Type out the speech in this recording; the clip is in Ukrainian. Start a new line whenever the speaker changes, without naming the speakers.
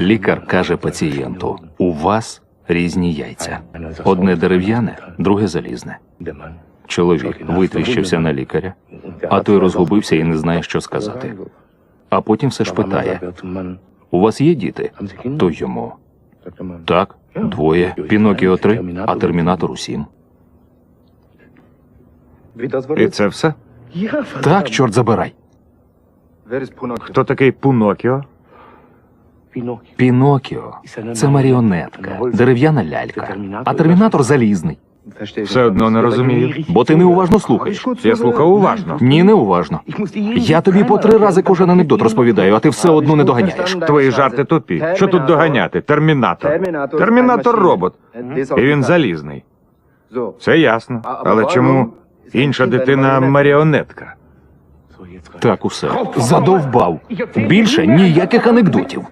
Лікар каже пацієнту: у вас різні яйця. Одне дерев'яне, друге залізне. Чоловік витріщився на лікаря, а той розгубився і не знає, що сказати. А потім все ж питає: у вас є діти? То йому. Так, двоє. Пінокіо три, а термінатор усім.
І це все?
Так, чорт забирай.
Хто такий Пунокіо?
Пінокіо це маріонетка, дерев'яна лялька, а термінатор залізний.
Все одно не розумію.
Бо ти неуважно слухаєш.
Я слухав уважно.
Ні, неуважно. Я тобі по три рази кожен анекдот розповідаю, а ти все одно не доганяєш.
Твої жарти тупі. Що тут доганяти? Термінатор. Термінатор робот. І він залізний. Це ясно. Але чому інша дитина маріонетка?
Так усе. Задовбав. Більше ніяких анекдотів.